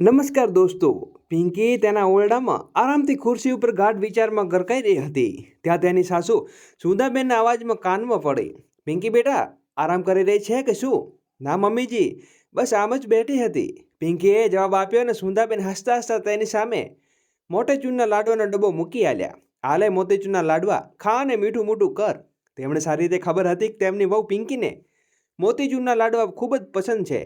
નમસ્કાર દોસ્તો, પિંકી તેના ઓરડામાં આરામથી ખુરશી ઉપર ગાઢ વિચારમાં ગરકાઈ રહી હતી. ત્યાં તેની સાસુ સુધાબેનના અવાજમાં કાનમાં પડી. પિંકી બેટા, આરામ કરી રહી છે કે શું? ના મમ્મીજી, બસ આમ જ બેઠી હતી. પિંકીએ જવાબ આપ્યો અને સુંદાબેન હસતા હસતા તેની સામે મોટેચૂરના લાડવાનો ડબ્બો મૂકી આલ્યા. હાલે મોતીચૂરના લાડવા, ખા અને મીઠું મોટું કર. તેમણે સારી રીતે ખબર હતી કે તેમની વહુ પિંકીને મોતીચૂરના લાડવા ખૂબ જ પસંદ છે.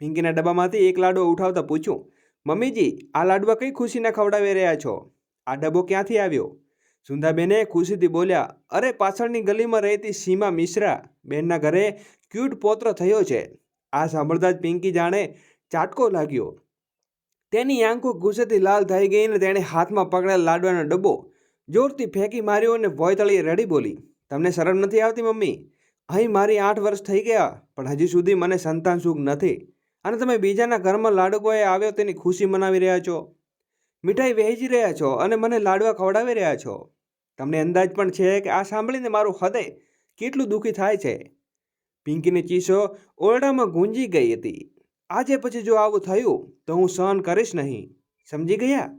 પિંકીના ડબ્બામાંથી એક લાડવો ઉઠાવતા પૂછ્યું મમ્મીજી, આ લાડવા કઈ ખુશીને ખવડાવી રહ્યા છો? આ ડબ્બો ક્યાંથી આવ્યો? સુંદાબેને ખુશીથી બોલ્યા, અરે, પાછળની ગલીમાં રહેતી સીમા મિશ્રા, બેનના ઘરે ક્યુટ પોત્ર થયો છે. આ સાંભળતા જ પિંકી જાણે ચાટકો લાગ્યો. તેની આંખો ગુસ્સેથી લાલ થઈ ગઈ અને તેણે હાથમાં પકડેલ લાડવાનો ડબ્બો જોરથી ફેંકી માર્યો અને વોયતળી રડી બોલી, તમને શરમ નથી આવતી મમ્મી? અહીં મારી આઠ વર્ષ થઈ ગયા, પણ હજી સુધી મને સંતાન સુખ નથી. અને તમે બીજાના ઘરમાં લાડકોએ આવ્યો તેની ખુશી મનાવી રહ્યા છો. મીઠાઈ વહેંચી રહ્યા છો અને મને લાડવા ખવડાવી રહ્યા છો. તમને અંદાજ પણ છે કે આ સાંભળીને મારું હૃદય કેટલું દુઃખી થાય છે. પિંકીની ચીસો ઓરડામાં ગુંજી ગઈ હતી. આજે પછી જો આવું થયું, તો હું સહન કરીશ નહીં. સમજી ગયા?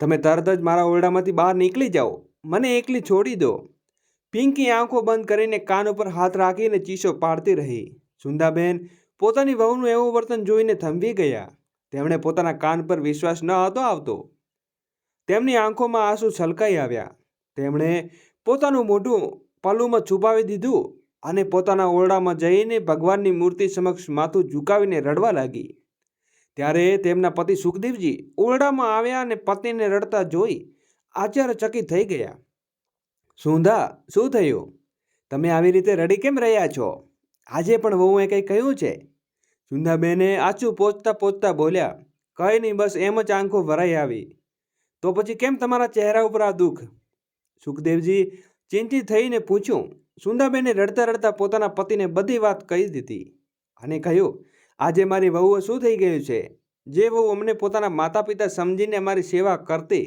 તમે તરત જ મારા ઓરડામાંથી બહાર નીકળી જાઓ. મને એકલી છોડી દો. પિંકી આંખો બંધ કરીને કાન ઉપર હાથ રાખીને ચીસો પાડતી રહી. સુંદાબેન પોતાની વહુનું એવું વર્તન જોઈને થંભી ગયા. તેમણે પોતાના કાન પર વિશ્વાસ ન હતો આવતો. તેમની આંખોમાં આંસુ છલકાઈ આવ્યા. તેમણે પોતાનું મોઢું પલ્લુમાં છુપાવી દીધું અને પોતાના ઓરડામાં જઈને ભગવાનની મૂર્તિ સમક્ષ માથું ઝુકાવીને રડવા લાગી. ત્યારે તેમના પતિ સુખદેવજી ઓરડામાં આવ્યા અને પત્નીને રડતા જોઈ આચાર્યચકિત થઈ ગયા. સુંધા, શું થયું? તમે આવી રીતે રડી કેમ રહ્યા છો? આજે પણ વહુએ કંઈ કહ્યું છે? સુંદાબેને આછું પહોંચતા પહોંચતા બોલ્યા, કંઈ નહીં, બસ એમ જ આંખો ભરાઈ આવી. તો પછી કેમ તમારા ચહેરા ઉપર આ દુઃખ? સુખદેવજી ચિંતિત થઈને પૂછ્યું સુંદાબેને રડતા રડતા પોતાના પતિને બધી વાત કહી દીધી અને કહ્યું, આજે મારી વહુએ શું થઈ ગયું છે? જે વહુ અમને પોતાના માતા પિતા સમજીને અમારી સેવા કરતી,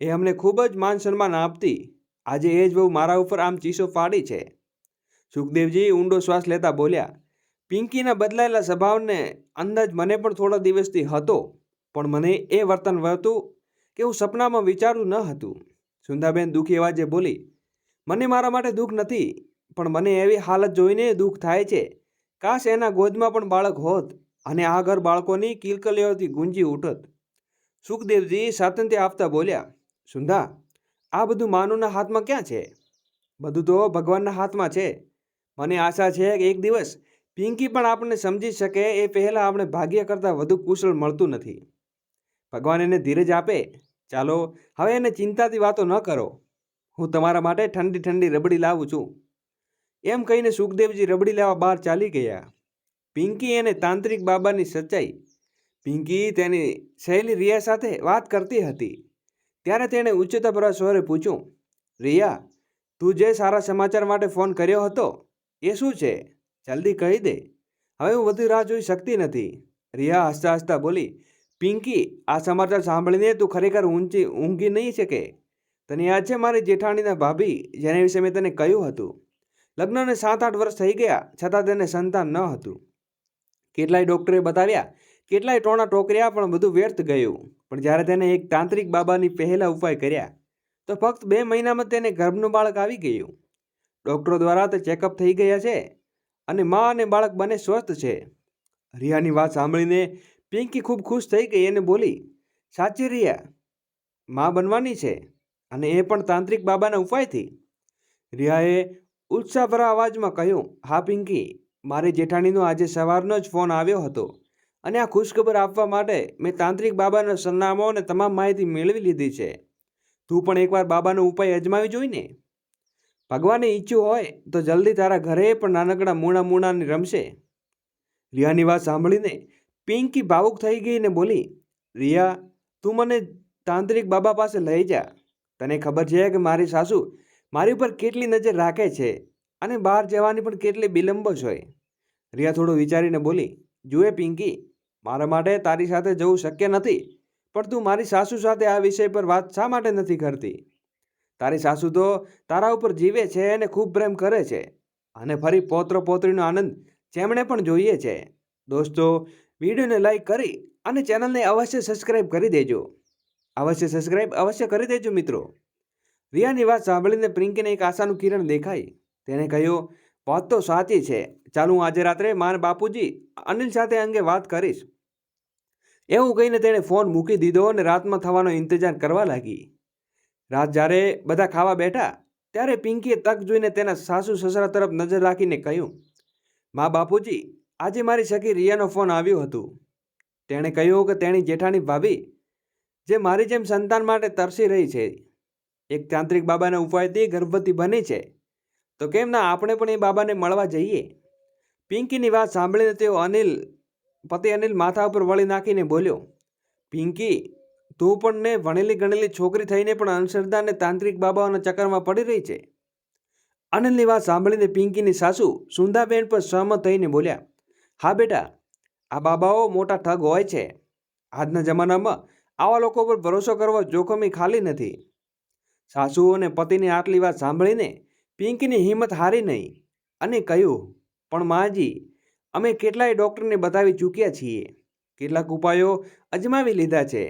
એ અમને ખૂબ જ માન સન્માન આપતી. આજે એ જ વહુ મારા ઉપર આમ ચીસો પાડી છે. સુખદેવજી ઊંડો શ્વાસ લેતા બોલ્યા પિંકીના બદલાયેલા સ્વભાવને અંદાજ મને પણ થોડા દિવસથી હતો, પણ મને એ વર્તન હતું કે હું સપનામાં વિચારું ન હતું. સુંદાબેન દુઃખી અવાજે બોલી, મને મારા માટે દુઃખ નથી, પણ મને એવી હાલત જોઈને દુઃખ થાય છે. કાશ એના ગોદમાં પણ બાળક હોત અને આ ઘર બાળકોની કિલકલીઓથી ગુંજી ઉઠત. સુખદેવજી સ્વાતંત્ર્ય આપતા બોલ્યા, સુંદા, આ બધું માનુના હાથમાં ક્યાં છે? બધું તો ભગવાનના હાથમાં છે. મને આશા છે કે એક દિવસ પિંકી પણ આપણને સમજી શકે એ પહેલાં આપણે ભાગ્ય કરતાં વધુ કુશળ મળતું નથી. ભગવાન એને ધીરજ આપે, ચાલો હવે એને ચિંતાથી વાતો ન કરો. હું તમારા માટે ઠંડી ઠંડી રબડી લાવું છું. એમ કહીને સુખદેવજી રબડી લેવા બહાર ચાલી ગયા. પિંકી અને તાંત્રિક બાબાની સચ્ચાઈ, પિંકી તેની સહેલી રિયા સાથે વાત કરતી હતી. ત્યારે તેણે ઉચ્ચતાભરા સ્વરે પૂછ્યું, રિયા, તું જે સારા સમાચાર માટે ફોન કર્યો હતો, એ શું છે? જલ્દી કહી દે. હવે હું વધુ રાહ જોઈ શકતી નથી. રિયા હસતા હસતા બોલી, પિંકી, આ સમાચાર સાંભળીને તું ખરેખર ઊંચી, ઊંઘી નહીં શકે. તને યાદ છે મારી જેઠાણીના ભાભી, જેના વિશે મેં તને કહ્યું હતું? લગ્નને સાત આઠ વર્ષ થઈ ગયા, છતાં તેને સંતાન ન હતું. કેટલાય ડૉક્ટરે બતાવ્યા, કેટલાય ટોણા ટોકર્યા, પણ બધું વ્યર્થ ગયું. પણ જ્યારે તેને એક તાંત્રિક બાબાની પહેલા ઉપાય કર્યા, તો ફક્ત બે મહિનામાં તેને ગર્ભનું બાળક આવી ગયું. ડૉક્ટરો દ્વારા તે ચેકઅપ થઈ ગયા છે. અને મા અને બાળક બંને સ્વસ્થ છે. રિયાની વાત સાંભળીને પિંકી ખૂબ ખુશ થઈ ગઈ અને બોલી, સાચી રિયા, મા બનવાની છે અને એ પણ તાંત્રિક બાબાના ઉપાયથી. રિયાએ ઉત્સાહભરા અવાજમાં કહ્યું, હા પિંકી, મારી જેઠાણીનો આજે સવારનો જ ફોન આવ્યો હતો અને આ ખુશખબર આપવા માટે મેં તાંત્રિક બાબાના સરનામો અને તમામ માહિતી મેળવી લીધી છે. તું પણ એકવાર બાબાનો ઉપાય અજમાવી જોઈને ભગવાને ઈચ્છ્યું હોય તો જલ્દી તારા ઘરે પણ નાનકડા મૂણા મૂણાને રમશે. રિયાની વાત સાંભળીને પિંકી ભાવુક થઈ ગઈ ને બોલી, રિયા, તું મને તાંત્રિક બાબા પાસે લઈ જા. તને ખબર છે કે મારી સાસુ મારી ઉપર કેટલી નજર રાખે છે અને બહાર જવાની પણ કેટલી બિલંબસ હોય રિયા થોડું વિચારીને બોલી, જુએ પિંકી, મારા માટે તારી સાથે જવું શક્ય નથી, પણ તું મારી સાસુ સાથે આ વિષય પર વાત શા માટે નથી કરતી? તારી સાસુ તો તારા ઉપર જીવે છે અને ખૂબ પ્રેમ કરે છે. અને ફરી પૌત્ર પૌત્રીનો આનંદ જેમણે પણ જોઈએ છે. દોસ્તો, વિડીયોને લાઈક કરી અને ચેનલને અવશ્ય સબસ્ક્રાઇબ કરી દેજો. અવશ્ય સબસ્ક્રાઇબ અવશ્ય કરી દેજો મિત્રો. રિયાની વાત સાંભળીને પ્રિંકીને એક આશાનું કિરણ દેખાઈ. તેણે કહ્યું, વાત તો સાચી છે. ચાલો હું આજે રાત્રે માર બાપુજી અનિલ સાથે અંગે વાત કરીશ. એવું કહીને તેણે ફોન મૂકી દીધો અને રાતમાં થવાનો ઇંતજાર કરવા લાગી. રાત જ્યારે બધા ખાવા બેઠા, ત્યારે પિંકીએ તક જોઈને તેના સાસુ સસરા તરફ નજર રાખીને કહ્યું, મા બાપુજી, આજે મારી સખી રિયાનો ફોન આવ્યો હતો. તેણે કહ્યું કે તેણી જેઠાણી ભાભી, જે મારી જેમ સંતાન માટે તરસી રહી છે. એક તાંત્રિક બાબાના ઉપાયથી ગર્ભવતી બની છે. તો કેમ ના આપણે પણ એ બાબાને મળવા જઈએ? પિંકીની વાત સાંભળીને તેઓ અનિલ, પતિ અનિલ માથા ઉપર વળી નાખીને બોલ્યો, પિંકી તું પણ ને ભણેલી ગણેલી છોકરી થઈને પણ અંધશ્રદ્ધા અને તાંત્રિક બાબાઓના ચક્કરમાં પડી રહી છે. અનિલની વાત સાંભળીને પિંકીની સાસુ સુંદાબેન પર સહમત થઈને બોલ્યા, હા બેટા, આ બાબાઓ મોટા ઠગ હોય છે. આજના જમાનામાં આવા લોકો પર ભરોસો કરવો જોખમી ખાલી નથી. સાસુ અને પતિની આટલી વાત સાંભળીને પિંકીની હિંમત હારી નહીં અને કહ્યું, પણ માજી, અમે કેટલાય ડૉક્ટરને બતાવી ચૂક્યા છીએ. કેટલાક ઉપાયો અજમાવી લીધા છે.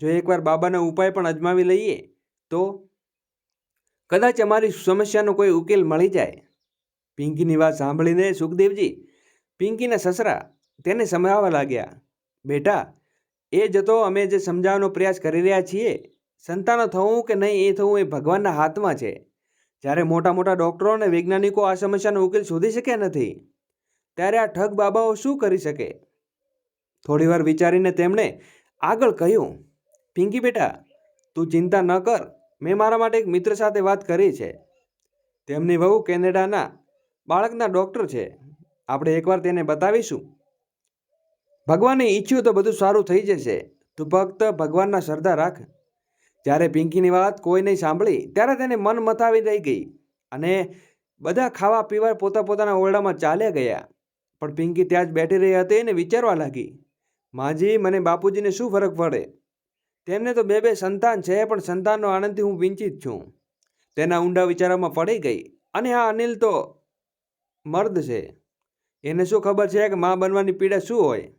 જો એકવાર બાબાના ઉપાય પણ અજમાવી લઈએ, તો કદાચ અમારી સમસ્યાનો કોઈ ઉકેલ મળી જાય. પિંકીની વાત સાંભળીને સુખદેવજી પિંકીના સસરા તેને સમજાવવા લાગ્યા, બેટા, એ જતો અમે જે સમજાવવાનો પ્રયાસ કરી રહ્યા છીએ, સંતાનો થવું કે નહીં એ થવું એ ભગવાનના હાથમાં છે. જ્યારે મોટા મોટા ડૉક્ટરો અને વૈજ્ઞાનિકો આ સમસ્યાનો ઉકેલ શોધી શક્યા નથી, ત્યારે આ ઠગ બાબાઓ શું કરી શકે? થોડીવાર વિચારીને તેમણે આગળ કહ્યું પિંકી બેટા, તું ચિંતા ન કર. મેં મારા માટે એક મિત્ર સાથે વાત કરી છે. તેમની વહુ કેનેડાના બાળકના ડૉક્ટર છે. આપણે એકવાર તેને બતાવીશું. ભગવાને ઈચ્છ્યું તો બધું સારું થઈ જશે. તું ફક્ત ભગવાનના શ્રદ્ધા રાખ. જ્યારે પિંકીની વાત કોઈ નહીં સાંભળી, ત્યારે તેને મન મથાવી રહી ગઈ અને બધા ખાવા પીવા પોતા પોતાના ઓરડામાં ચાલ્યા ગયા. પણ પિંકી ત્યાં જ બેઠી રહી હતી અને વિચારવા લાગી, માજી, મને બાપુજીને શું ફરક પડે? તેમને તો બે બે સંતાન છે, પણ સંતાનનો આનંદથી હું વિંચિત છું. તેના ઊંડા વિચારોમાં પડી ગઈ. અને આ અનિલ તો મર્દ છે. એને શું ખબર છે કે મા બનવાની પીડા શું હોય?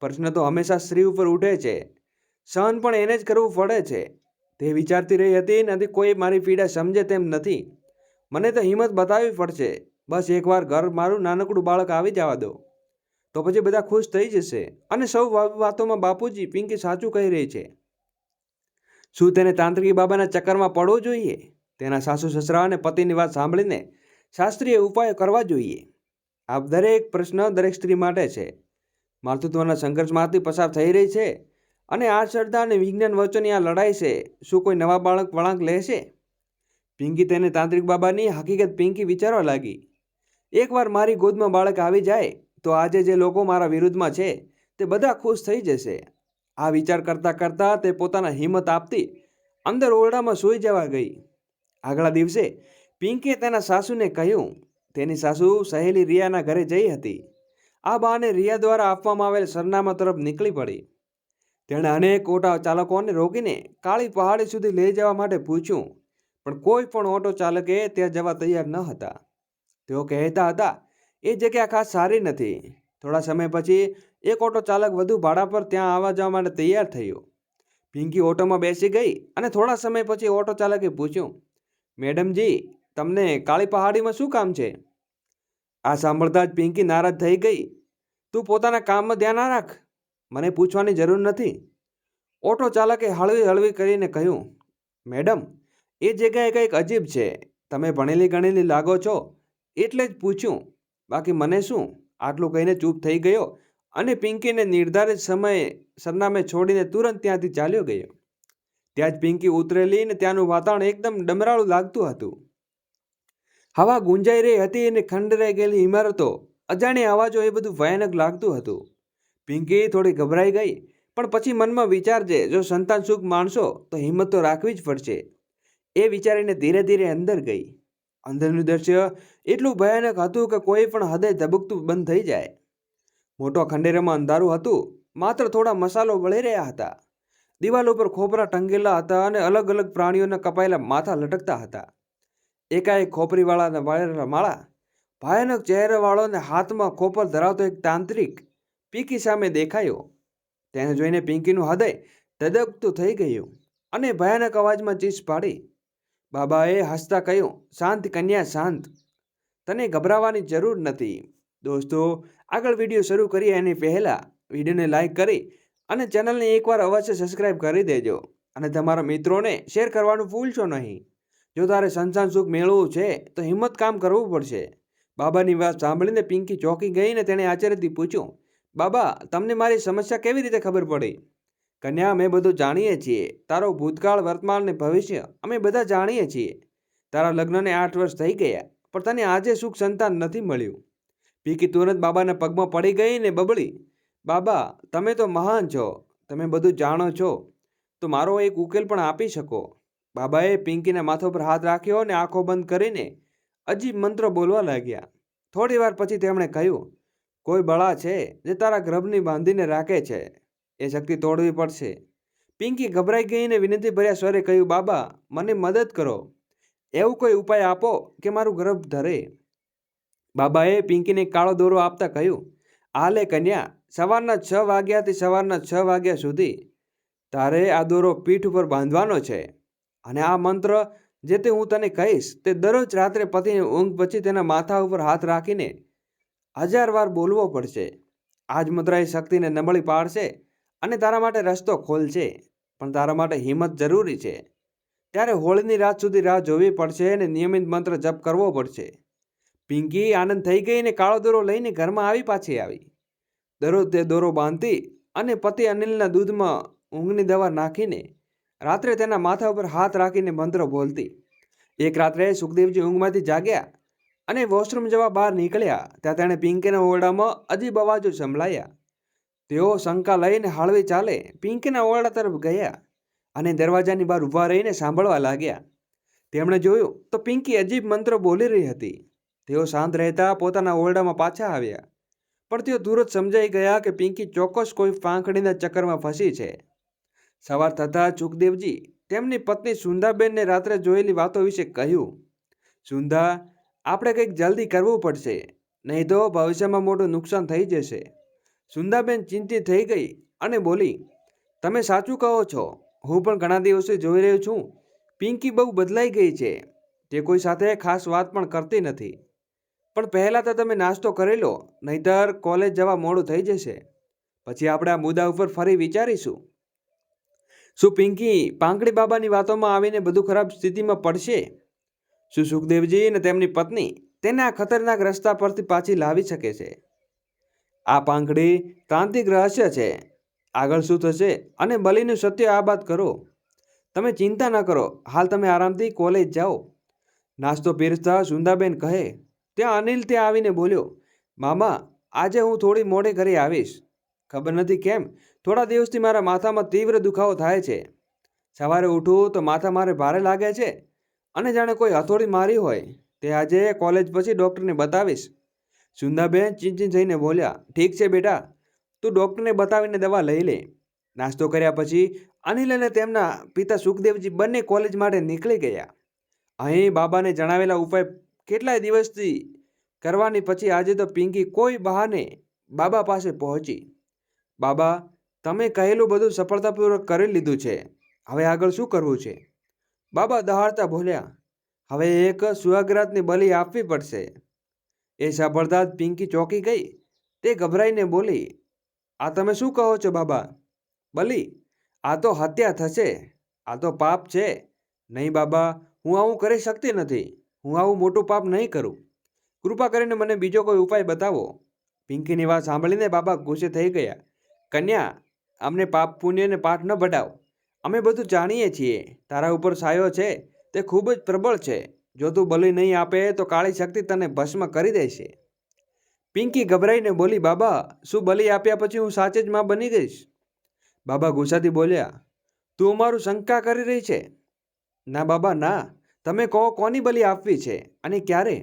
પ્રશ્ન તો હંમેશા સ્ત્રી ઉપર ઉઠે છે. સહન પણ એને જ કરવું પડે છે. તે વિચારતી રહી હતી નથી કોઈ મારી પીડા સમજે તેમ નથી. મને તો હિંમત બતાવવી પડશે. બસ એકવાર ઘર મારું નાનકડું બાળક આવી જવા દો. તો પછી બધા ખુશ થઈ જશે. અને સૌ વાતોમાં બાપુજી પિંકી સાચું કહી રહી છે. શું તેને તાંત્રિક બાબાના ચક્કરમાં પડવું જોઈએ? તેના સાસુ, સસરા અને પતિની વાત સાંભળીને શાસ્ત્રીય ઉપાયો કરવા જોઈએ. આ દરેક પ્રશ્ન દરેક સ્ત્રી માટે છે. માતૃત્વના સંઘર્ષમાંથી પસાર થઈ રહી છે અને આ શ્રદ્ધા અને વિજ્ઞાન વચ્ચેની આ લડાઈ છે, શું કોઈ નવા બાળક વળાંક લેશે પિંકી તેને તાંત્રિક બાબાની હકીકત પિંકી વિચારવા લાગી. એકવાર મારી ગોદમાં બાળક આવી જાય, તો આજે જે લોકો મારા વિરુદ્ધમાં છે, તે બધા ખુશ થઈ જશે. આ વિચાર કરતાં કરતાં તે પોતાના હિંમત આપતી અંદર ઓરડામાં સૂઈ જવા ગઈ. આગલા દિવસે પિંકે તેના સાસુને કહ્યું, તેની સાસુ સહેલી રિયાના ઘરે જઈ હતી. આ બાને રિયા દ્વારા આપવામાં આવેલ સરનામા તરફ નીકળી પડી. તેણે અનેક ઓટા ચાલકોને રોકીને કાળી પહાડી સુધી લઈ જવા માટે પૂછ્યું, પણ કોઈ પણ ઓટો ચાલકે ત્યાં જવા તૈયાર ન હતા. તેઓ કહેતા હતા, એ જગ્યા ખાસ સારી નથી. થોડા સમય પછી એક ઓટો ચાલક વધુ ભાડા પર ત્યાં આવવા જવા માટે તૈયાર થયો. પિંકી ઓટોમાં બેસી ગઈ અને થોડા સમય પછી ઓટો ચાલકે પૂછ્યું, મેડમજી, તમને કાળી પહાડીમાં શું કામ છે? આ સાંભળતા જ પિંકી નારાજ થઈ ગઈ, તું પોતાના કામમાં ધ્યાન ના રાખ, મને પૂછવાની જરૂર નથી. ઓટો ચાલકે હળવી હળવી કરીને કહ્યું, મેડમ, એ જગ્યાએ કંઈક અજીબ છે. તમે ભણેલી ગણેલી લાગો છો. એટલે જ પૂછ્યું, બાકી મને શું? આટલું કહીને ચૂપ થઈ ગયો? અને પિંકીને નિર્ધારિત સમયે સરનામે છોડીને તુરંત ત્યાંથી ચાલ્યો ગયો. ત્યાં જ પિંકી ઉતરેલી ને ત્યાંનું વાતાવરણ એકદમ ડમરાળું લાગતું હતું. હવા ગુંજાઈ રહી હતી અને ખંડરાઈ ગયેલી ઇમારતો અજાણ્યા અવાજો એ બધું ભયાનક લાગતું હતું. પિંકી થોડી ગભરાઈ ગઈ, પણ પછી મનમાં વિચારજે જો સંતાન સુખ માણશો તો હિંમત તો રાખવી જ પડશે. એ વિચારીને ધીરે ધીરે અંદર ગઈ. અંદરનું દ્રશ્ય એટલું ભયાનક હતું કે કોઈ પણ હૃદય ધબકતું બંધ થઈ જાય. મોટો ખંડેરામાં અંધારું હતું, માત્ર થોડા મસાલો બળી રહ્યા હતા. દિવાલ ઉપર ખોપરા ટંગેલા હતા અને અલગ અલગ પ્રાણીઓના કપાયેલા માથા લટકતા હતા. એકાએક ખોપરીવાળાના વાળેલા માળા, ભયાનક ચહેરાવાળો અને હાથમાં ખોપર ધરાવતો એક તાંત્રિક પીકી સામે દેખાયો. તેને જોઈને પિંકીનું હૃદય ધડકતું થઈ ગયું અને ભયાનક અવાજમાં ચીસ પાડી. બાબાએ હસતા કહ્યું, શાંત કન્યા, શાંત. તને ગભરાવાની જરૂર નથી. દોસ્તો, આગળ વીડિયો શરૂ કરીએ એની પહેલાં વિડીયોને લાઈક કરી અને ચેનલને એકવાર અવશ્ય સબસ્ક્રાઈબ કરી દેજો અને તમારા મિત્રોને શેર કરવાનું ભૂલશો નહીં. જો તારે સંસાન સુખ મેળવવું છે, તો હિંમત કામ કરવું પડશે. બાબાની વાત સાંભળીને પિંકી ચોંકી ગઈને તેણે આચાર્યથી પૂછ્યું, બાબા, તમને મારી સમસ્યા કેવી રીતે ખબર પડી? કન્યા, અમે બધું જાણીએ છીએ. તારો ભૂતકાળ, વર્તમાન અને ભવિષ્ય અમે બધા જાણીએ છીએ. તારા લગ્નને આઠ વર્ષ થઈ ગયા, પણ તને આજે સુખ સંતાન નથી મળ્યું. પીકી તુરંત બાબાના પગમાં પડી ગઈ ને બબળી. બાબા, તમે તો મહાન છો. તમે બધું જાણો છો. તો મારો એક ઉકેલ પણ આપી શકો. બાબાએ પિંકીના માથા પર હાથ રાખ્યો અને આંખો બંધ કરીને અજીબ મંત્ર બોલવા લાગ્યા. થોડી વાર પછી તેમણે કહ્યું, કોઈ બળા છે જે તારા ગર્ભની બાંધીને રાખે છે. એ શક્તિ તોડવી પડશે. પિંકી ગભરાઈ ગઈને વિનંતી ભર્યા સ્વરે કહ્યું, બાબા, મને મદદ કરો. એવું કોઈ ઉપાય આપો કે મારું ગર્ભ ધરે. બાબાએ પિંકીને કાળો દોરો આપતા કહ્યું આ લે કન્યા, સવારના છ વાગ્યાથી સવારના છ વાગ્યા સુધી તારે આ દોરો પીઠ ઉપર બાંધવાનો છે. અને આ મંત્ર જે તે હું તને કહીશ તે દરરોજ રાત્રે પતિની ઊંઘ પછી તેના માથા ઉપર હાથ રાખીને હજાર વાર બોલવો પડશે. આજ મુદ્રા એ શક્તિને નબળી પાડશે અને તારા માટે રસ્તો ખોલશે, પણ તારા માટે હિંમત જરૂરી છે. ત્યારે હોળીની રાત સુધી રાહ જોવી પડશે અને નિયમિત મંત્ર જપ કરવો પડશે. પિંકી આનંદ થઈ ગઈ અને કાળો દોરો લઈને ઘરમાં આવી પાછી આવી. દરરોજ તે દોરો બાંધતી અને પતિ અનિલના દૂધમાં ઊંઘની દવા નાખીને રાત્રે તેના માથા ઉપર હાથ રાખીને મંત્ર બોલતી. એક રાત્રે સુખદેવજી ઊંઘમાંથી જાગ્યા અને વોશરૂમ જવા બહાર નીકળ્યા, ત્યાં તેણે પિંકીના ઓરડામાં અજીબ અવાજો સંભળાયા. તેઓ શંકા લઈને હળવી ચાલે પિંકીના ઓરડા તરફ ગયા અને દરવાજાની બહાર ઊભા રહીને સાંભળવા લાગ્યા. તેમણે જોયું તો પિંકી અજીબ મંત્ર બોલી રહી હતી. તેઓ શાંત રહેતા પોતાના ઓરડામાં પાછા આવ્યા. પણ તેઓ દૂર જ સમજાઈ ગયા કે પિંકી ચોક્કસ કોઈ પાંખડીના ચક્કરમાં ફસી છે. સવાર થતાં સુખદેવજી તેમની પત્ની સુંદાબેનને રાત્રે જોયેલી વાતો વિશે કહ્યું, સુંદા, આપણે કંઈક જલ્દી કરવું પડશે, નહીં તો ભવિષ્યમાં મોટું નુકસાન થઈ જશે. સુંદાબેન ચિંતિત થઈ ગઈ અને બોલી, તમે સાચું કહો છો. હું પણ ઘણા દિવસથી જોઈ રહ્યો છું. પિંકી બહુ બદલાઈ ગઈ છે. તે કોઈ સાથે ખાસ વાત પણ કરતી નથી. પણ પહેલાં તો તમે નાસ્તો કરી લો, નહીતર કોલેજ જવા મોડું થઈ જશે. પછી આપણે આ મુદ્દા ઉપર ફરી વિચારીશું. શું પિંકી પાંકડી બાબાની વાતોમાં આવીને બધું ખરાબ સ્થિતિમાં પડશે? શું સુખદેવજી અને તેમની પત્ની તેને આ ખતરનાક રસ્તા પરથી પાછી લાવી શકે છે? આ પાંખડી તાંત્રિક રહસ્ય છે. આગળ શું થશે અને બલીનું સત્ય આ વાત કરો. તમે ચિંતા ન કરો. હાલ તમે આરામથી કોલેજ જાઓ. નાસ્તો પીરસતા સુંદાબેન કહે ત્યાં અનિલ ત્યાં આવીને બોલ્યો, મામા, આજે હું થોડી મોડે ઘરે આવીશ. ખબર નથી કેમ? થોડા દિવસથી મારા માથામાં તીવ્ર દુખાવો થાય છે. સવારે ઉઠું તો માથા મારે ભારે લાગે છે. અને જાણે કોઈ હથોડી મારી હોય, તે આજે કોલેજ પછી ડૉક્ટરને બતાવીશ. સુંદાબેન ચિંચિન થઈને બોલ્યા, ઠીક છે બેટા, તું ડૉક્ટરને બતાવીને દવા લઈ લે. નાસ્તો કર્યા પછી અનિલ અને તેમના પિતા સુખદેવજી બંને કોલેજ માટે નીકળી ગયા. અહીં બાબાને જણાવેલા ઉપાય કેટલાય દિવસથી કરવાની પછી આજે તો પિંકી કોઈ બહાને બાબા પાસે પહોંચી. બાબા, તમે કહેલું બધું સફળતાપૂર્વક કરી લીધું છે. હવે આગળ શું કરવું છે? બાબા દહાડતા બોલ્યા, હવે એક સુહાગરાતની બલી આપવી પડશે. એ સાંભળતા જ પિંકી ચોંકી ગઈ. તે ગભરાઈને બોલી, આ તમે શું કહો છો બાબા? બલી, આ તો હત્યા થશે. આ તો પાપ છે. નહીં બાબા, હું આવું કરી શકતી નથી. હું આવું મોટું પાપ નહીં કરું. કૃપા કરીને મને બીજો કોઈ ઉપાય બતાવો. પિંકીની વાત સાંભળીને બાબા ગુસ્સે થઈ ગયા. કન્યા, અમને પાપ પુણ્યને પાઠ ન બઢાવ અમે બધું જાણીએ છીએ. તારા ઉપર સાયો છે. તે ખૂબ જ પ્રબળ છે. જો તું બલિ નહીં આપે તો કાળી શક્તિ તને ભસ્મ કરી દેશે. પિંકી ગભરાઈને બોલી, બાબા, શું બલિ આપ્યા પછી હું સાચે જ માં બની ગઈશ? બાબા ગુસ્સાથી બોલ્યા, તું અમારું શંકા કરી રહી છે. ના બાબા, ના. તમે કહો કોની બલિ આપવી છે અને ક્યારે?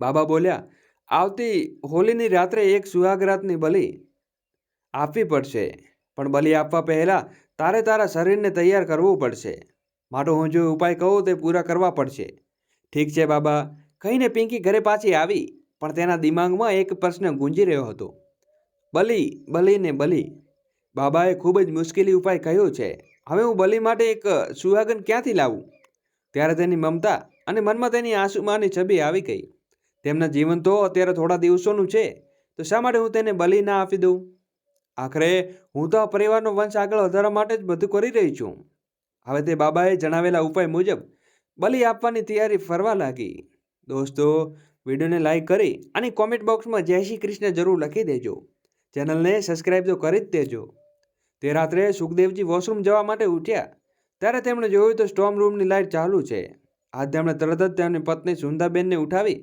બાબા બોલ્યા, આવતી હોલીની રાત્રે એક સુહાગરાતની બલિ આપવી પડશે, પણ બલિ આપવા પહેલાં તારે તારા શરીરને તૈયાર કરવું પડશે. માટો હું જો ઉપાય કહું તે પૂરા કરવા પડશે. ઠીક છે બાબા, કહીને પિંકી ઘરે પાછી આવી, પણ તેના દિમાગમાં એક પ્રશ્ન ગુંજી રહ્યો હતો. બલી બલી ને બલી. બાબાએ ખૂબ જ મુશ્કેલી ઉપાય કહ્યો છે. હવે હું બલી માટે એક સુહાગન ક્યાંથી લાવું? ત્યારે તેની મમતા અને મનમાં તેની આંસુમાની છબી આવી ગઈ. તેમના જીવન તો અત્યારે થોડા દિવસોનું છે, તો શા માટે હું તેને બલી ના આપી દઉં? આખરે હું તો આ પરિવારનો વંશ આગળ વધારવા માટે જ બધું કરી રહી છું. હવે તે બાબાએ જણાવેલા ઉપાય મુજબ બલી આપવાની તૈયારી ફરવા લાગી. દોસ્તો, વિડીયોને લાઈક કરી અને કોમેન્ટ બોક્સમાં જય શ્રી કૃષ્ણ જરૂર લખી દેજો. ચેનલને સબસ્ક્રાઈબ તો કરી જ દેજો. તે રાત્રે સુખદેવજી વોશરૂમ જવા માટે ઉઠ્યા. ત્યારે તેમણે જોયું તો સ્ટોમ રૂમની લાઇટ ચાલુ છે. આ તેમણે તરત જ તેમની પત્ની સુંદાબેનને ઉઠાવી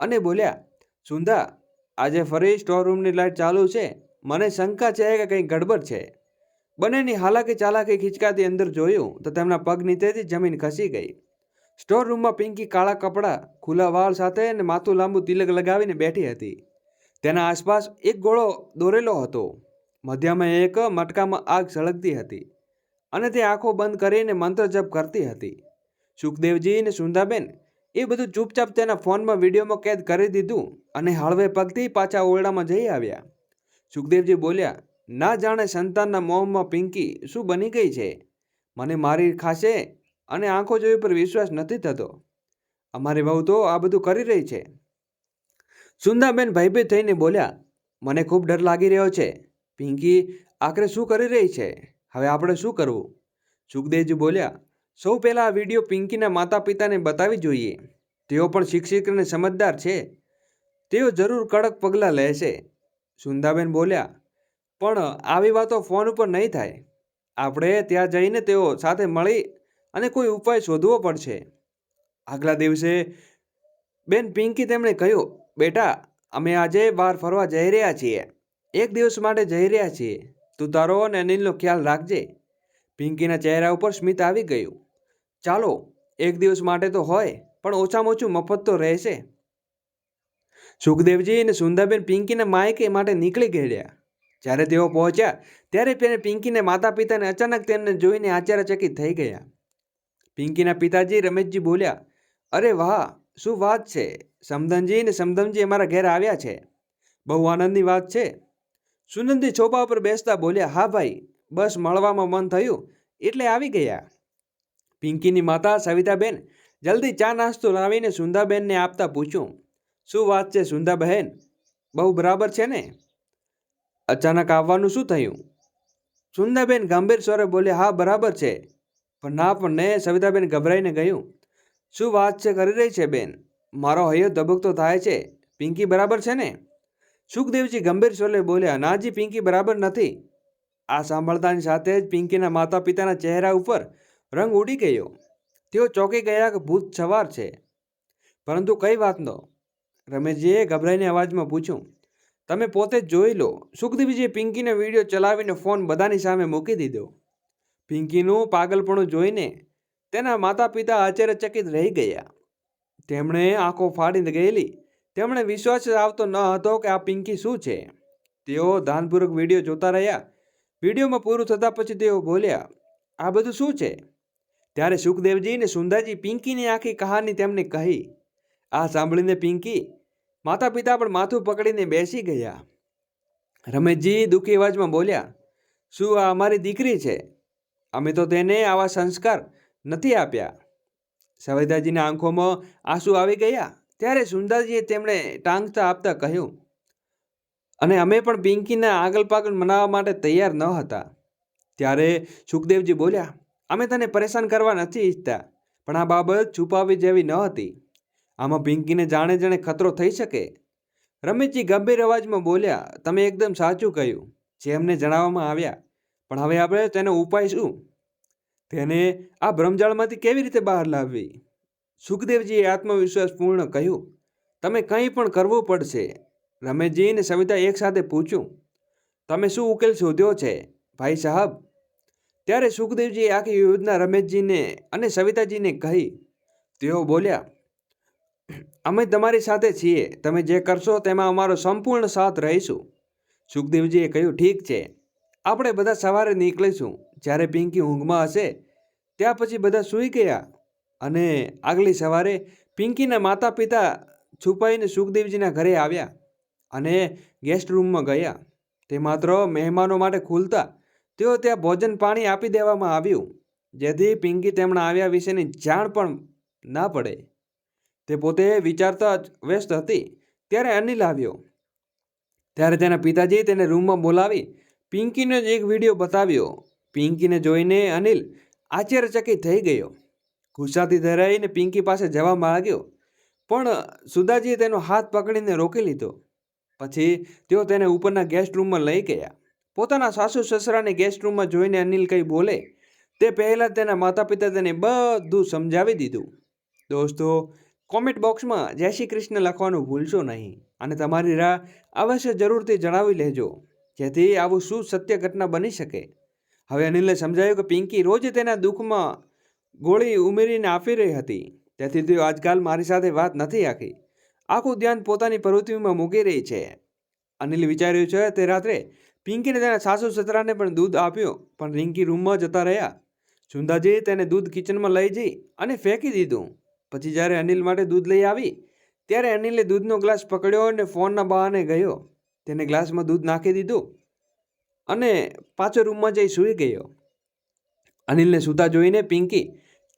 અને બોલ્યા સુંદા આજે ફરી સ્ટોર રૂમની લાઇટ ચાલુ છે. મને શંકા છે કે કંઈ ગડબડ છે. બંનેની હાલાકી ચાલાકી ખીચકાથી અંદર જોયું તો તેમના પગ નીચેથી જમીન ખસી ગઈ. સ્ટોર રૂમમાં પિંકી કાળા કપડાં, ખુલ્લા વાળ સાથે અને માથું લાંબુ તિલક લગાવીને બેઠી હતી. તેના આસપાસ એક ગોળો દોરેલો હતો. મધ્યમાં એક, મટકામાં આગ સળગતી હતી. અને તે આંખો બંધ કરીને મંત્ર જપ કરતી હતી. સુખદેવજી અને સુંદાબેન એ બધું ચૂપચાપ તેના ફોનમાં વિડીયોમાં કેદ કરી દીધું અને હળવે પગથી પાછા ઓરડામાં જઈ આવ્યા. સુખદેવજી બોલ્યા, ના જાણે સંતાનના મોહમાં પિંકી શું બની ગઈ છે? મને મારી ખાશે અને આંખો જોઈ પર વિશ્વાસ નથી થતો. અમારી વહુ તો આ બધું કરી રહી છે. સુંદાબેન ભયભીત થઈને બોલ્યા, મને ખૂબ ડર લાગી રહ્યો છે. પિંકી, આખરે શું કરી રહી છે? હવે આપણે શું કરવું? સુખદેવજી બોલ્યા, સૌ પહેલાં આ વીડિયો પિંકીના માતા પિતાને બતાવી જોઈએ. તેઓ પણ શિક્ષિત અને સમજદાર છે. તેઓ જરૂર કડક પગલાં લેશે સુંદાબેન બોલ્યા, પણ આવી વાતો ફોન ઉપર નહીં થાય. આપણે ત્યાં જઈને તેઓ સાથે મળી અને કોઈ ઉપાય શોધવો પડશે. આગલા દિવસે બેન પિંકી તેમણે કહ્યું, બેટા, અમે આજે બહાર ફરવા જઈ રહ્યા છીએ. એક દિવસ માટે જઈ રહ્યા છીએ. તું તારો અને અનિલનો ખ્યાલ રાખજે. પિંકીના ચહેરા ઉપર સ્મિત આવી ગયું. ચાલો, એક દિવસ માટે તો હોય, પણ ઓછામાં ઓછું મફત તો રહેશે. સુખદેવજી અને સુંદાબેન પિંકીના માયકે માટે નીકળી ગયેલા. જ્યારે તેઓ પહોંચ્યા, ત્યારે તેને પિંકીને માતા પિતાને અચાનક તેમને જોઈને આશ્ચર્યચકિત થઈ ગયા. પિંકીના પિતાજી રમેશજી બોલ્યા, અરે વાહ, શું વાત છે? સમધનજી ને સમધનજી અમારા ઘેર આવ્યા છે. બહુ આનંદની વાત છે. સુનંદી છોપા ઉપર બેસતા બોલ્યા, હા ભાઈ, બસ મળવામાં મન થયું. એટલે આવી ગયા. પિંકીની માતા સવિતાબેન જલ્દી ચા નાસ્તો લાવીને સુંદાબેનને આપતા પૂછ્યું, શું વાત છે સુંદાબહેન? બહુ બરાબર છે ને? અચાનક આવવાનું શું થયું? સુંદાબેન ગંભીર સ્વરે બોલ્યા, હા, બરાબર છે. પણ ના, પણ ને સવિતાબેન ગભરાઈને ગયું શું વાત છે કરી રહી છે બેન? મારો હૈયો ધબકતો થાય છે. પિંકી બરાબર છે ને? સુખદેવજી ગંભીર સ્વરે બોલ્યા, નાજી, પિંકી બરાબર નથી. આ સાંભળતાની સાથે જ પિંકીના માતા પિતાના ચહેરા ઉપર રંગ ઉડી ગયો. તેઓ ચોંકી ગયા કે ભૂત સવાર છે. પરંતુ કઈ વાતનો રમેશજીએ ગભરાઈને અવાજમાં પૂછ્યું. તમે પોતે જ જોઈ લો. સુખદેવજીએ પિંકીને વીડિયો ચલાવીને ફોન બધાની સામે મૂકી દીધો. પિંકીનું પાગલપણું જોઈને તેના માતા પિતા આશ્ચર્યચકિત રહી ગયા. તેમણે આંખો ફાડીને ગયેલી. તેમણે વિશ્વાસ આવતો ન હતો કે આ પિંકી શું છે. તેઓ ધ્યાનપૂર્વક વીડિયો જોતા રહ્યા. વિડીયોમાં પૂરું થતાં પછી તેઓ બોલ્યા, આ બધું શું છે? ત્યારે સુખદેવજી અને સુંદરજી પિંકીની આખી કહાની તેમને કહી. આ સાંભળીને પિંકી માતા પિતા પણ માથું પકડીને બેસી ગયા. રમેશજી દુઃખી અવાજમાં બોલ્યા, શું આ અમારી દીકરી છે? અમે તો તેને આવા સંસ્કાર નથી આપ્યા. સવેદાજીના આંખોમાં આંસુ આવી ગયા. ત્યારે સુંદરજીએ તેમણે ટાંગતા આપતા કહ્યું, અને અમે પણ પિંકીના આગળ પાગળ મનાવવા માટે તૈયાર ન હતા. ત્યારે સુખદેવજી બોલ્યા, અમે તને પરેશાન કરવા નથી ઈચ્છતા, પણ આ બાબત છુપાવવી જેવી ન હતી. આમાં પિંકીને જાણે જાણે ખતરો થઈ શકે. રમેશજી ગંભીર અવાજમાં બોલ્યા, તમે એકદમ સાચું કહ્યું, જે અમને જણાવવામાં આવ્યા, પણ હવે આપણે તેનો ઉપાય શું? તેને આ ભ્રમજાળમાંથી કેવી રીતે બહાર લાવવી? સુખદેવજીએ આત્મવિશ્વાસ પૂર્ણ કહ્યું, તમે કંઈ પણ કરવું પડશે. રમેશજી અને સવિતા એકસાથે પૂછ્યું, તમે શું ઉકેલ શોધ્યો છે, ભાઈ સાહેબ? ત્યારે સુખદેવજીએ આખી યોજના રમેશજીને અને સવિતાજીને કહી, તેઓ બોલ્યા, અમે તમારી સાથે છીએ, તમે જે કરશો તેમાં અમારો સંપૂર્ણ સાથ રહીશું. સુખદેવજીએ કહ્યું, ઠીક છે, આપણે બધા સવારે નીકળીશું, જ્યારે પિંકી ઊંઘમાં હશે, ત્યાં પછી બધા સૂઈ ગયા અને આગલી સવારે પિંકીના માતા પિતા છુપાઈને સુખદેવજીના ઘરે આવ્યા અને ગેસ્ટ રૂમમાં ગયા. તે માત્ર મહેમાનો માટે ખુલતા તેઓ ત્યાં ભોજન પાણી આપી દેવામાં આવ્યું, જેથી પિંકી તેમના આવ્યા વિશેની જાણ પણ ના પડે. તે પોતે વિચારતા જ વ્યસ્ત હતી. ત્યારે અનિલ આવ્યો. ત્યારે તેના પિતાજી તેને રૂમમાં બોલાવી પિંકીનો જ એક વીડિયો બતાવ્યો. પિંકીને જોઈને અનિલ આશ્ચર્યચકિત થઈ ગયો. ગુસ્સાથી ધરાઈને પિંકી પાસે જવા માંગ્યો. પણ સુધાજીએ તેનો હાથ પકડીને રોકી લીધો. પછી તેઓ તેને ઉપરના ગેસ્ટ રૂમમાં લઈ ગયા. પોતાના સાસુ સસરાને ગેસ્ટ રૂમમાં જોઈને અનિલ કંઈ બોલે. તે પહેલાં તેના માતા પિતા તેને બધું સમજાવી દીધું. દોસ્તો કોમેન્ટ બોક્સમાં જય શ્રી કૃષ્ણ લખવાનું ભૂલશો નહીં અને તમારી રાહ અવશ્ય જરૂરથી જણાવી લેજો, જેથી આવું શું સત્ય ઘટના બની શકે. હવે અનિલને સમજાયું કે પિંકી રોજ તેના દુઃખમાં ગોળી ઉમેરીને આપી રહી હતી. તેથી તેઓ આજકાલ મારી સાથે વાત નથી આખી આખું ધ્યાન પોતાની પ્રવૃત્તિમાં મૂકી રહી છે. અનિલ વિચાર્યું છે તે રાત્રે પિંકીને તેના સાસુ સસરાને પણ દૂધ આપ્યું, પણ રિંકી રૂમમાં જતા રહ્યા. ચુંદાજીએ તેને દૂધ કિચનમાં લઈ જઈ અને ફેંકી દીધું. પછી જ્યારે અનિલ માટે દૂધ લઈ આવી, ત્યારે અનિલે દૂધનો ગ્લાસ પકડ્યો અને ફોનના બહાને ગયો. તેને ગ્લાસમાં દૂધ નાખી દીધું અને પાછો રૂમમાં જઈ સૂઈ ગયો. અનિલને સૂતા જોઈને પિંકી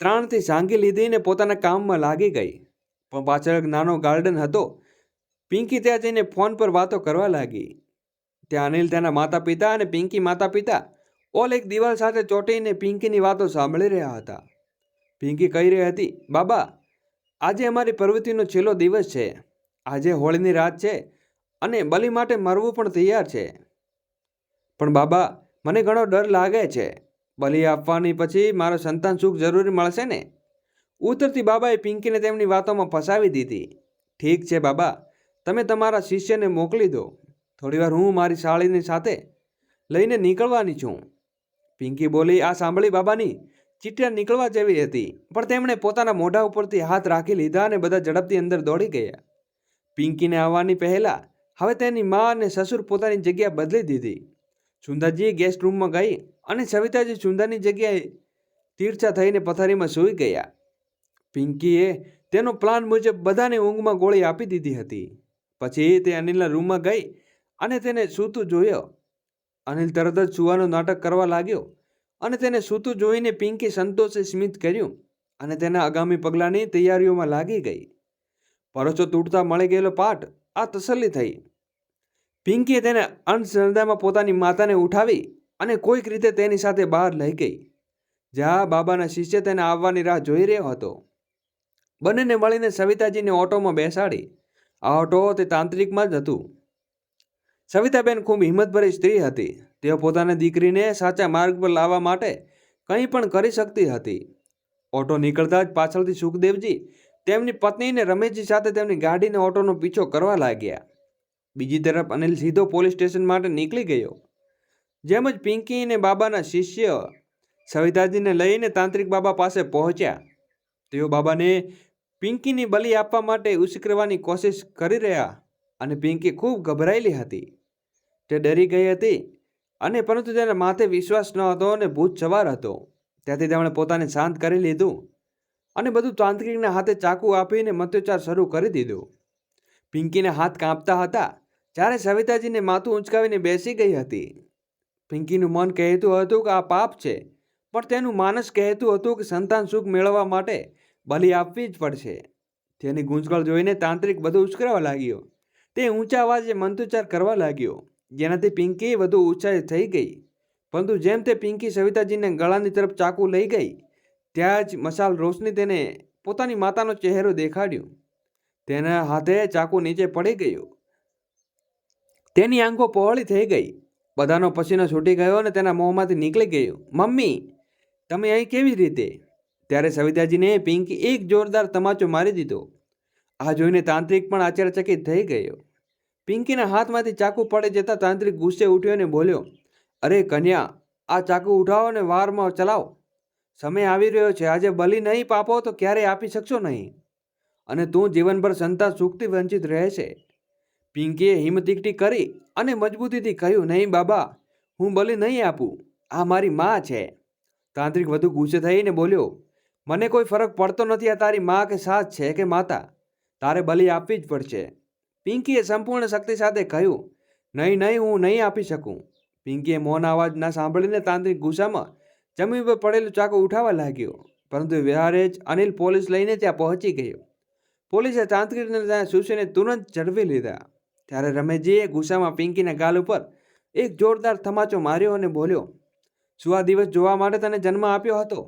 ત્રાણથી સાંગી લીધીને પોતાના કામમાં લાગી ગઈ. પણ પાછળ નાનો ગાર્ડન હતો. પિંકી ત્યાં જઈને ફોન પર વાતો કરવા લાગી. ત્યાં અનિલ તેના માતા પિતા અને પિંકી માતા પિતા ઓલ એક દિવાલ સાથે ચોંટીને પિંકીની વાતો સાંભળી રહ્યા હતા. પિંકી કહી રહી હતી, બાબા, આજે અમારી પ્રવૃત્તિનો છેલ્લો દિવસ છે. આજે હોળીની રાત છે અને બલી માટે મરવું પણ તૈયાર છે. પણ બાબા, મને ઘણો ડર લાગે છે. બલી આપવાની પછી મારો સંતાન સુખ જરૂરી મળશે ને? ઉતરતી બાબાએ પિંકીને તેમની વાતોમાં ફસાવી દીધી. ઠીક છે બાબા, તમે તમારા શિષ્યને મોકલી દો. થોડીવાર હું મારી સાળીની સાથે લઈને નીકળવાની છું. પિંકી બોલી, આ સાંભળી બાબાની ચીટિયા નીકળવા જેવી હતી, પણ તેમણે પોતાના મોઢા ઉપરથી હાથ રાખી લીધા અને બધા ઝડપથી અંદર દોડી ગયા. પિંકીને આવવાની પહેલાં હવે તેની મા અને સસુર પોતાની જગ્યા બદલી દીધી. સુંદરજી ગેસ્ટ રૂમમાં ગઈ અને સવિતાજી ચુંદાની જગ્યાએ તીર્ચા થઈને પથારીમાં સૂઈ ગયા. પિંકીએ તેનો પ્લાન મુજબ બધાને ઊંઘમાં ગોળી આપી દીધી હતી. પછી તે અનિલના રૂમમાં ગઈ અને તેને સૂતું જોયો. અનિલ તરત જ સુવાનું નાટક કરવા લાગ્યો અને તેને સૂતું જોઈને પિંકી સંતોષે સ્મિત કર્યું અને તેના આગામી પગલાંની તૈયારીઓમાં લાગી ગઈ. પરચો તૂટતા મળી ગયેલો પાઠ આ તસલ્લી થઈ. પિંકીએ તેને અંધશ્રદ્ધામાં પોતાની માતાને ઉઠાવી અને કોઈક રીતે તેની સાથે બહાર લઈ ગઈ. જ્યાં બાબાના શિષ્ય તેને આવવાની રાહ જોઈ રહ્યો હતો. બંનેને મળીને સવિતાજીને ઓટોમાં બેસાડી. આ ઓટો તે તાંત્રિકમાં જ હતું. સવિતાબેન ખૂબ હિંમતભરી સ્ત્રી હતી. તેઓ પોતાની દીકરીને સાચા માર્ગ પર લાવવા માટે કંઈ પણ કરી શકતી હતી. ઓટો નીકળતા જ પાછળથી સુખદેવજી તેમની પત્નીને રમેશજી સાથે તેમની ગાડીને ઓટોનો પીછો કરવા લાગ્યા. બીજી તરફ અનિલ સીધો પોલીસ સ્ટેશન માટે નીકળી ગયો. જેમ જ પિંકી અને બાબાના શિષ્ય સવિતાજીને લઈને તાંત્રિક બાબા પાસે પહોંચ્યા. તેઓ બાબાને પિંકીની બલી આપવા માટે ઉશ્કેરવાની કોશિશ કરી રહ્યા અને પિંકી ખૂબ ગભરાયેલી હતી. તે ડરી ગઈ હતી અને પરંતુ તેના માથે વિશ્વાસ ન હતો અને ભૂત સવાર હતો. ત્યાંથી તેમણે પોતાને શાંત કરી લીધું અને બધું તાંત્રિકના હાથે ચાકુ આપીને મત્યોચાર શરૂ કરી દીધું. પિંકીના હાથ કાંપતા હતા જ્યારે સવિતાજીને માથું ઊંચકાવીને બેસી ગઈ હતી, પિંકીનું મન કહેતું હતું કે આ પાપ છે, પણ તેનું માનસ કહેતું હતું કે સંતાન સુખ મેળવવા માટે બલિ આપવી જ પડશે. તેની ગૂંચકળ જોઈને તાંત્રિક બધું ઉશ્કેરવા લાગ્યો. તે ઊંચા અવાજે મંત્રોચ્ચાર કરવા લાગ્યો, જેનાથી પિંકી વધુ ઉત્સાહિત થઈ ગઈ. પરંતુ જેમ તે પિંકી સવિતાજીને ગળાની તરફ ચાકુ લઈ ગઈ, ત્યાં જ મશાલ રોશની તેને પોતાની માતાનો ચહેરો દેખાડ્યો. તેના હાથે ચાકુ નીચે પડી ગયું. તેની આંખો પહોળી થઈ ગઈ. બધાનો પસીનો છૂટી ગયો અને તેના મોંમાંથી નીકળી ગયું. મમ્મી, તમે અહીં કેવી રીતે? ત્યારે સવિતાજીને પિંકી એક જોરદાર તમાચો મારી દીધો. આ જોઈને તાંત્રિક પણ આશ્ચર્યચકિત થઈ ગયો. પિંકીના હાથમાંથી ચાકુ પડે જતાં તાંત્રિક ગુસ્સે ઉઠ્યો અને બોલ્યો, અરે કન્યા, આ ચાકુ ઉઠાવો અને વારમાં ચલાવો. સમય આવી રહ્યો છે, આજે બલી નહીં પાપો તો ક્યારેય આપી શકશો નહીં. અને તું જીવનભર સંતા સુખથી વંચિત રહેશે. પિંકીએ હિંમત કરી અને મજબૂતીથી કહ્યું, નહીં બાબા, હું બલી નહીં આપું. આ મારી મા છે. તાંત્રિક વધુ ગુસ્સે થઈને બોલ્યો, મને કોઈ ફરક પડતો નથી, આ તારી મા કે સાસ છે કે માતા. તારે બલી આપવી જ પડશે. પિંકીએ સંપૂર્ણ શક્તિ સાથે કહ્યું, નહીં નહીં, હું નહીં આપી શકું. પિંકીએ મોન અવાજ ના સાંભળીને તાંત્રિક ગુસ્સામાં જમીન પર પડેલું ચાકુ ઉઠાવવા લાગ્યો, પરંતુ વ્યવહારે જ અનિલ પોલીસ લઈને ત્યાં પહોંચી ગયો. પોલીસે તાંત્રિકને ત્યાં સુશીને તુરંત ઝડપી લીધા. ત્યારે રમેશજીએ ગુસ્સામાં પિંકીના ગાલ ઉપર એક જોરદાર થમાચો માર્યો અને બોલ્યો, શું આ દિવસ જોવા માટે તને જન્મ આપ્યો હતો?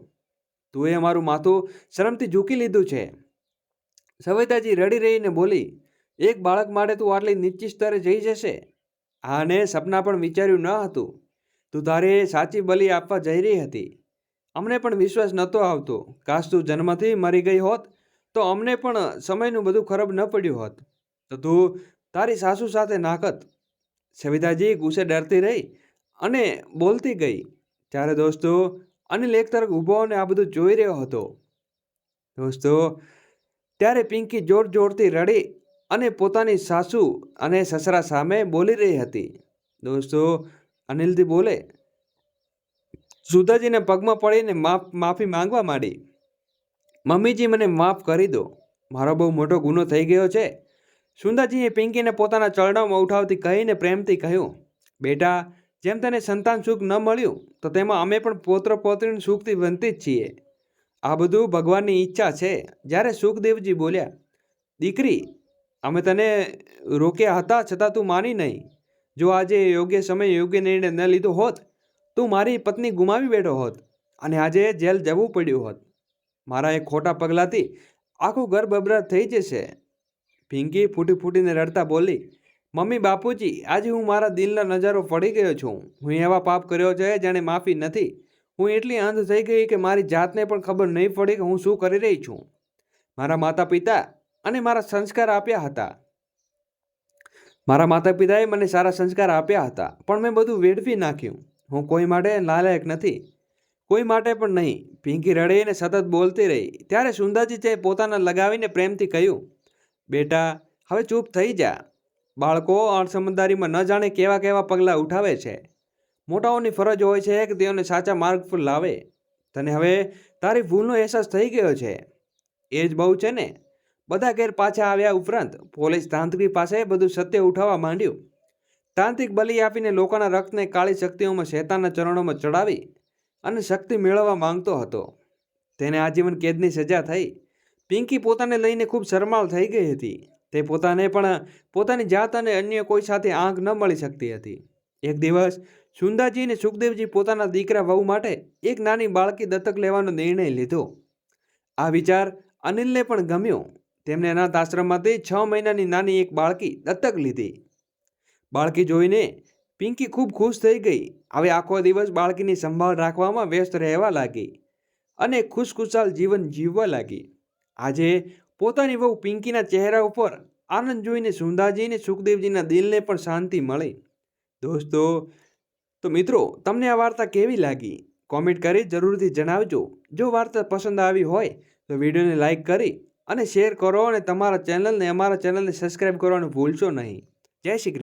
તું એ મારું માથું શરમથી ઝૂકી લીધું છે. સવિતાજી રડી રહીને બોલી, એક બાળક માટે તું આટલી નીચી સ્તરે જઈ જશે? આને સપના પણ વિચાર્યું ન હતું. તું તારે સાચી બલી આપવા જઈ રહી હતી. અમને પણ વિશ્વાસ નહોતો આવતો. કાશ તું જન્મથી મરી ગઈ હોત, તો અમને પણ સમયનું બધું ખરાબ ન પડ્યું હોત. તો તું તારી સાસુ સાથે નાકત સવિતાજી ગુસ્સે ડરતી રહી અને બોલતી ગઈ ત્યારે દોસ્તો, અનિલ એક તરફ ઊભો અને આ બધું જોઈ રહ્યો હતો. દોસ્તો, ત્યારે પિંકી જોર જોરથી રડી અને પોતાની સાસુ અને સસરા સામે બોલી રહી હતી. દોસ્તો, અનિલથી બોલે. સુધાજીને પગમાં પડીને માફ, માફી માંગવા માંડી. મમ્મીજી, મને માફ કરી દો. મારો બહુ મોટો ગુનો થઈ ગયો છે. સુંદાજીએ પિંકીને પોતાના ચરણામાં ઉઠાવતી કહીને પ્રેમથી કહ્યું, બેટા, જેમ તને સંતાન સુખ ન મળ્યું, તો તેમાં અમે પણ પોત્ર પોત્રીનું સુખથી વંચિત છીએ. આ બધું ભગવાનની ઈચ્છા છે. જ્યારે સુખદેવજી બોલ્યા, દીકરી, અમે તને રોક્યા હતા છતાં તું માની નહીં. જો આજે યોગ્ય સમય યોગ્ય નિર્ણય ન લીધો હોત, તું મારી પત્ની ગુમાવી બેઠો હોત અને આજે જેલ જવું પડ્યું હોત. મારા એક ખોટા પગલાંથી આખું ઘર બબરાટ થઈ જશે. પિંકી ફૂટી ફૂટીને રડતા બોલી, મમ્મી બાપુજી, આજે હું મારા દિલનો નજારો પડી ગયો છું. હું એવા પાપ કર્યો છે જાણે માફી નથી. હું એટલી અંધ થઈ ગઈ કે મારી જાતને પણ ખબર નહીં પડી કે હું શું કરી રહી છું. મારા માતા પિતા અને મારા સંસ્કાર આપ્યા હતા. મારા માતા પિતાએ મને સારા સંસ્કાર આપ્યા હતા, પણ મેં બધું વેડફી નાખ્યું. હું કોઈ માટે લાલાયક નથી. કોઈ માટે પણ નહીં. પિંકી રડીને સતત બોલતી રહી. ત્યારે સુંદાજી તે પોતાના લગાવીને પ્રેમથી કહ્યું બેટા, હવે ચૂપ થઈ જા. બાળકો અણસમજદારીમાં ન જાણે કેવા કેવા પગલાં ઉઠાવે છે. મોટાઓની ફરજ હોય છે કે તેઓને સાચા માર્ગ પર લાવે. તને હવે તારી ભૂલનો અહેસાસ થઈ ગયો છે. એ જ બહુ છે ને? બધા ઘેર પાછા આવ્યા ઉપરાંત પોલીસ તાંત્રિક પાસે બધું સત્ય ઉઠાવવા માંડ્યું. તાંત્રિક બલિ આપીને લોકોના રક્તને કાળી શક્તિઓમાં શેતાનના ચરણોમાં ચડાવી અને શક્તિ મેળવવા માંગતો હતો. તેને આજીવન કેદની સજા થઈ. પિંકી પોતાને લઈને ખૂબ શરમાળ થઈ ગઈ હતી. તે પોતાને પણ, પોતાની જાત અને અન્ય કોઈ સાથે આંખ ન મળી શકતી હતી. એક દિવસ, સુંદાજી અને સુખદેવજી પોતાના દીકરા વહુ માટે એક નાની બાળકી દત્તક લેવાનો નિર્ણય લીધો. આ વિચાર અનિલને પણ ગમ્યો. તેમણે અનાથ આશ્રમમાંથી છ મહિનાની નાની એક બાળકી દત્તક લીધી. બાળકી જોઈને પિંકી ખૂબ ખુશ થઈ ગઈ. હવે આખો દિવસ બાળકીની સંભાળ રાખવામાં વ્યસ્ત રહેવા લાગી અને ખુશખુશાલ જીવન જીવવા લાગી. આજે પોતાની વહુ પિંકીના ચહેરા ઉપર આનંદ જોઈને સુંદાજી અને સુખદેવજીના દિલને પણ શાંતિ મળી. દોસ્તો, તો મિત્રો, તમને આ વાર્તા કેવી લાગી? કોમેન્ટ કરી જરૂરથી જણાવજો. જો વાર્તા પસંદ આવી હોય, તો વિડીયોને લાઈક કરી અને શેર કરો અને તમારા ચેનલને, અમારા ચેનલને સબસ્ક્રાઈબ કરવાનું ભૂલશો નહીં. જય શ્રી